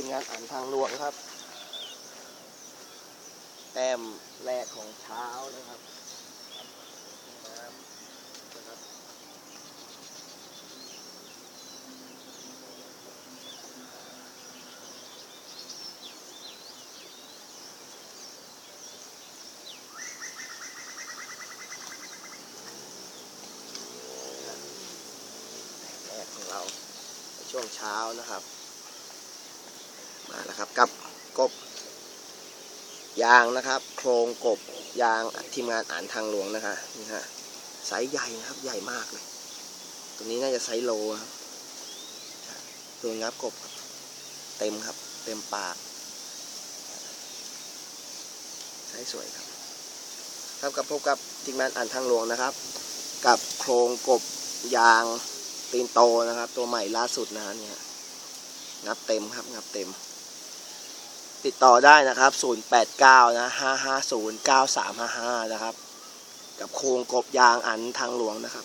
ทีมงานอ่านทางหลวงครับ แต้มแรกของเช้านะครับแรกของเราช่วงเช้านะครับ มาแล้วครับกับกบ ยางนะครับ โครงกบยางทีมงานอ่านทางหลวงนะคะนี่ฮะไซส์ใหญ่นะครับใหญ่มากเลยตัวนี้น่าจะไซส์โลครับตัวงับกบเต็มครับ เต็มปากไซส์สวยครับครับกับพบกับทีมงานอ่านทางหลวงนะครับ กับโครงกบยางตีนโตนะครับ ตัวใหม่ล่าสุดนะฮะเนี่ยงับเต็มครับงับเต็ม ติดต่อได้นะครับ 089 นะ 550 9355 นะครับ กับโครงกบยางอันทางหลวงนะครับ